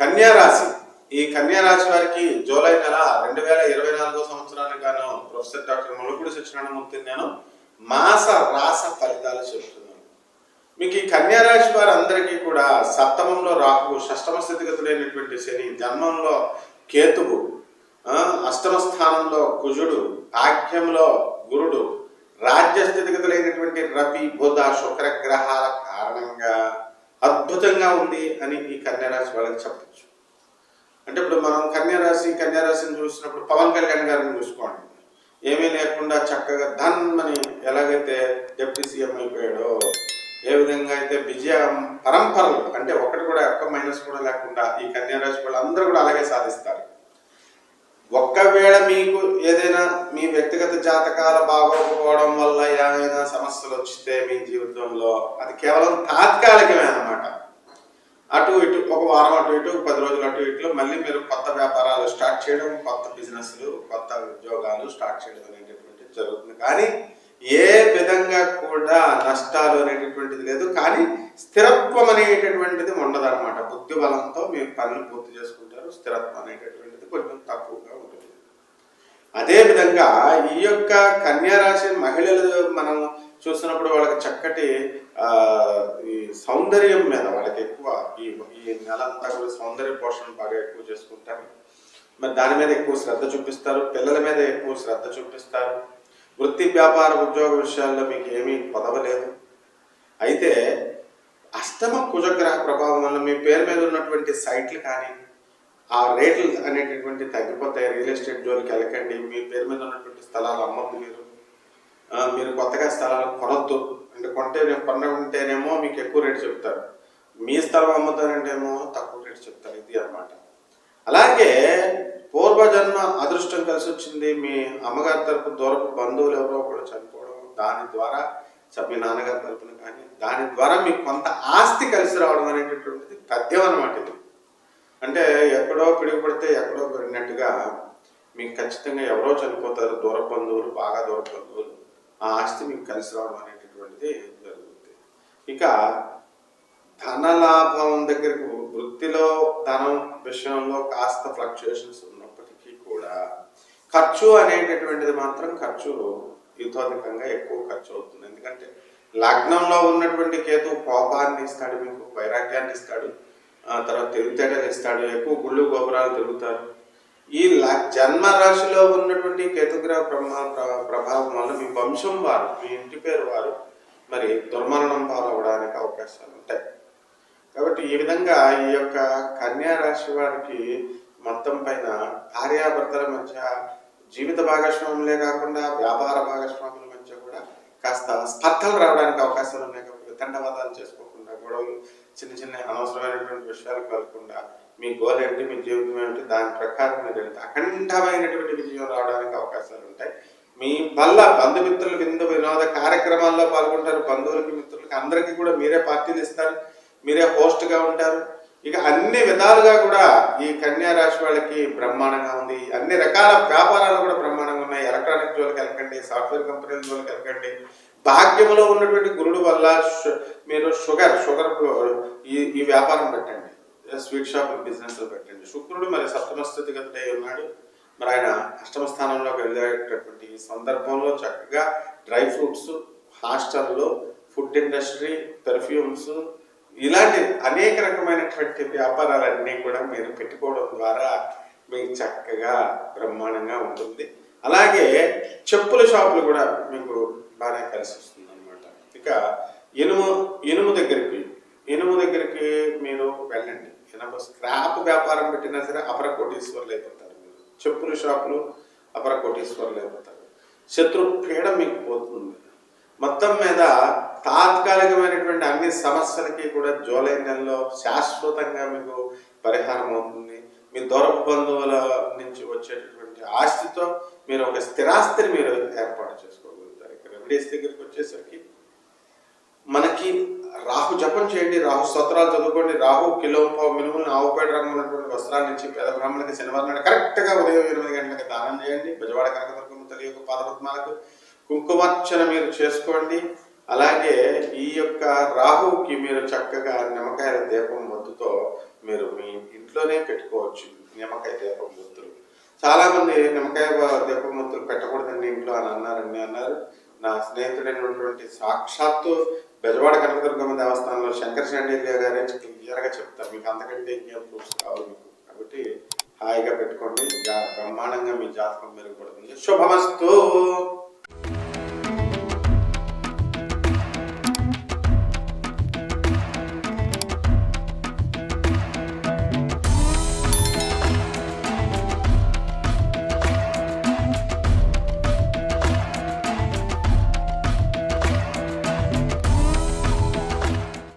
కన్యారాశి. ఈ కన్యారాశి వారికి జూలై నెల రెండు వేల ఇరవై నాలుగో సంవత్సరానికి గాను ప్రొఫెసర్ డాక్టర్ ములుగుడు సత్యనారాయణమూర్తి నేను మాస రాస ఫలితాలు చెబుతున్నాను. మీకు ఈ కన్యారాశి వారి వారందరికీ కూడా సప్తమంలో రాహువు షష్టమ స్థితిగతులైనటువంటి శని జన్మంలో కేతువు అష్టమ స్థానంలో కుజుడు ఆఖ్యంలో గురుడు రాజ్య స్థితిగతులైనటువంటి రవి బుధ శుక్ర గ్రహాల కారణంగా అద్భుతంగా ఉంది అని ఈ కన్యారాశి వాళ్ళకి చెప్పచ్చు. అంటే ఇప్పుడు మనం కన్యారాశి కన్యారాశిని చూసినప్పుడు పవన్ కళ్యాణ్ గారిని చూసుకోండి. ఏమీ లేకుండా చక్కగా ధన్మని ఎలాగైతే డిప్యూటీ సీఎం అయిపోయాడో ఏ విధంగా అయితే విజయ పరంపరలు అంటే ఒకటి కూడా ఒక్క మైనస్ కూడా లేకుండా ఈ కన్యారాశి వాళ్ళు అందరూ కూడా అలాగే సాధిస్తారు. ఒక్కవేళ మీకు ఏదైనా మీ వ్యక్తిగత జాతకాలు బాగోకపోవడం వల్ల ఏమైనా సమస్యలు వచ్చితే మీ జీవితంలో అది కేవలం తాత్కాలికమే అన్నమాట. అటు ఇటు ఒక వారం అటు ఇటు పది రోజులు అటు ఇటు మళ్ళీ మీరు కొత్త వ్యాపారాలు స్టార్ట్ చేయడం కొత్త బిజినెస్లు కొత్త ఉద్యోగాలు స్టార్ట్ చేయడం అనేటటువంటిది జరుగుతుంది. కానీ ఏ విధంగా కూడా నష్టాలు అనేటటువంటిది లేదు. కానీ స్థిరత్వం అనేటటువంటిది ఉండదన్నమాట. బుద్ధి బలంతో మీరు పనులు పూర్తి చేసుకుంటారు. స్థిరత్వం అనేటటువంటిది కొంచెం తక్కువగా ఉంటుంది. అదేవిధంగా ఈ యొక్క కన్యా రాశి మహిళలు మనం చూసినప్పుడు వాళ్ళకి చక్కటి ఈ సౌందర్యం మీద వాళ్ళకి ఎక్కువ ఈ ఈ నెల అంతా కూడా సౌందర్య పోషణ బాగా ఎక్కువ చేసుకుంటారు. మరి దాని మీద ఎక్కువ శ్రద్ధ చూపిస్తారు. పిల్లల మీద ఎక్కువ శ్రద్ధ చూపిస్తారు. వృత్తి వ్యాపార ఉద్యోగ విషయాల్లో మీకు ఏమీ పదవలేదు. అయితే అష్టమ కుజగ్రహ ప్రభావం వల్ల మీ పేరు మీద ఉన్నటువంటి సైట్లు కానీ ఆ రేట్లు అనేటటువంటి తగ్గిపోతాయి. రియల్ ఎస్టేట్ జోలికి వెళ్ళకండి. మీ పేరు మీద ఉన్నటువంటి స్థలాలు అమ్మద్దు మీరు. మీరు కొత్తగా స్థలాలు కొనొద్దు. అంటే కొంటే కొన్న ఉంటేనేమో మీకు ఎక్కువ రేటు చెప్తారు. మీ స్థలం అమ్ముతారంటేమో తక్కువ రేటు చెప్తారు. ఇది అన్నమాట. అలాగే పూర్వజన్మ అదృష్టం కలిసి వచ్చింది. మీ అమ్మగారి తరపు దూరపు బంధువులు ఎవరో కూడా చనిపోవడం దాని ద్వారా మీ నాన్నగారి తరపున కానీ దాని ద్వారా మీకు కొంత ఆస్తి కలిసి రావడం అనేటటువంటిది పద్యం అనమాట ఇది. అంటే ఎక్కడో పిడిగిపడితే ఎక్కడో పడినట్టుగా మీకు ఖచ్చితంగా ఎవరో చనిపోతారు దూర బంధువులు బాగా దూర బంధువులు ఆ ఆస్తి మీకు కలిసి రావడం అనేటటువంటిది జరుగుతుంది. ఇక ధనలాభం దగ్గరకు వృత్తిలో ధనం విషయంలో కాస్త ఫ్లక్చుయేషన్స్ ఉన్నప్పటికీ కూడా ఖర్చు అనేటటువంటిది మాత్రం ఖర్చు యుద్ధోధికంగా ఎక్కువ ఖర్చు అవుతుంది ఎందుకంటే లగ్నంలో ఉన్నటువంటి కేతు కోపాన్ని ఇస్తాడు మీకు వైరాగ్యాన్ని ఇస్తాడు ఆ తర్వాత తెలివితేటలు ఇస్తాడు ఎక్కువ గుళ్ళు గోపురాలు తిరుగుతారు. ఈ ల- జన్మ రాశిలో ఉన్నటువంటి కేతుగ్రహ బ్రహ్మ ప్రభావం వల్ల మీ వంశం వారు మీ ఇంటి పేరు వారు మరి దుర్మరణం పాలవడానికి అవకాశాలు ఉంటాయి. కాబట్టి ఈ విధంగా ఈ యొక్క కన్యా రాశి వారికి మొత్తం పైన భార్యాభర్తల మధ్య జీవిత భాగస్వాములే కాకుండా వ్యాపార భాగస్వాముల మధ్య కూడా కాస్త స్పర్ధలు రావడానికి అవకాశాలు ఉన్నాయి కాబట్టి తండవాదాలు చేసుకోకుండా గొడవలు చిన్న చిన్న అనవసరమైనటువంటి విషయాలు కలగకుండా మీ గోల్ ఏంటి మీ జీవితం ఏమిటి దాని ప్రకారం మీరు అఖండమైనటువంటి విజయం రావడానికి అవకాశాలు ఉంటాయి. మీ వల్ల బంధుమిత్రులు విందు వినోద కార్యక్రమాల్లో పాల్గొంటారు బంధువులకి మిత్రులకి అందరికీ కూడా మీరే పార్టీలు ఇస్తారు మీరే హోస్ట్గా ఉంటారు. ఇక అన్ని విధాలుగా కూడా ఈ కన్యా రాశి వాళ్ళకి బ్రహ్మాండంగా ఉంది. అన్ని రకాల వ్యాపార కూడా బ్రహ్మాండంగా ఉన్నాయి ఎలక్ట్రానిక్ జోలికి వెళ్ళకండి సాఫ్ట్వేర్ కంపెనీల ద్వారా కలగండి భాగ్యంలో ఉన్నటువంటి గురుడు వల్ల షు- మీరు షుగర్ షుగర్ ఈ ఈ వ్యాపారం పెట్టండి. స్వీట్ షాప్ బిజినెస్ పెట్టండి. శుక్రుడు మరి సప్తమ స్థితిగతుడై ఉన్నాడు? మరి ఆయన అష్టమ స్థానంలోకి వెళ్ళేటటువంటి ఈ సందర్భంలో చక్కగా డ్రై ఫ్రూట్స్ హాస్టల్లో ఫుడ్ ఇండస్ట్రీ పెర్ఫ్యూమ్స్ ఇలాంటి అనేక రకమైనటువంటి వ్యాపారాలన్నీ కూడా మీరు పెట్టుకోవడం ద్వారా మీకు చక్కగా బ్రహ్మాండంగా ఉంటుంది. అలాగే చెప్పుల షాపులు కూడా మీకు బాగానే కలిసి వస్తుంది అనమాట ఇక ఇనుము ఇనుము దగ్గరికి ఇనుము దగ్గరికి మీరు వెళ్ళండి. ఇనుము స్క్రాప్ వ్యాపారం పెట్టినా సరే అపర కోటీశ్వర్లు అయిపోతారు మీరు. చెప్పుల షాపులు అపర కోటీశ్వర్లు అయిపోతారు. శత్రు పీడ మీకు పోతుంది. మొత్తం మీద తాత్కాలికమైనటువంటి అన్ని సమస్యలకి కూడా జూలై నెలలో శాశ్వతంగా మీకు పరిహారం అవుతుంది. మీ దూరపు బంధువుల నుంచి వచ్చేటటువంటి ఆస్తితో మీరు ఒక స్థిరాస్తిని మీరు ఏర్పాటు చేసుకోగలుగుతారు. ఇక్కడ రెమెడీస్ దగ్గరికి వచ్చేసరికి మనకి రాహు జపం చేయండి రాహు స్తోత్రాలు చదువుకోండి రాహు కిలో పావు ఆవుపేట రంగు వస్త్రాల నుంచి పేద బ్రాహ్మణులకి శనివారం నాడు కరెక్ట్గా ఉదయం ఎనిమిది గంటలకు దానం చేయండి. బజవాడ కనకదుర్గమ్మ తల్లి యొక్క పాదపద్మాలకు కుంకుమార్చన మీరు చేసుకోండి. అలాగే ఈ యొక్క రాహుకి మీరు చక్కగా నిమ్మకాయల దీపం మద్దుతో మీరు పెట్టుకోవచ్చు నిమ్మకాయ దీపం ఒత్తులు చాలామంది నిమ్మకాయ దీపం పెట్టకూడదండి ఇంట్లో అని అన్నారండి. అన్నారు. నా స్నేహితుడైనటువంటి సాక్షాత్తు బెజవాడ కనకదుర్గమ్మ దేవస్థానంలో శంకర శాండిల్య గారే క్లియర్గా చెప్తారు. మీకు అంతకంటే ఇంకేం ప్రూఫ్స్ కావాలి మీకు? కాబట్టి హాయిగా పెట్టుకోండి. బ్రహ్మాండంగా మీ జాతకం మెరుగుపడుతుంది. శుభమస్తు.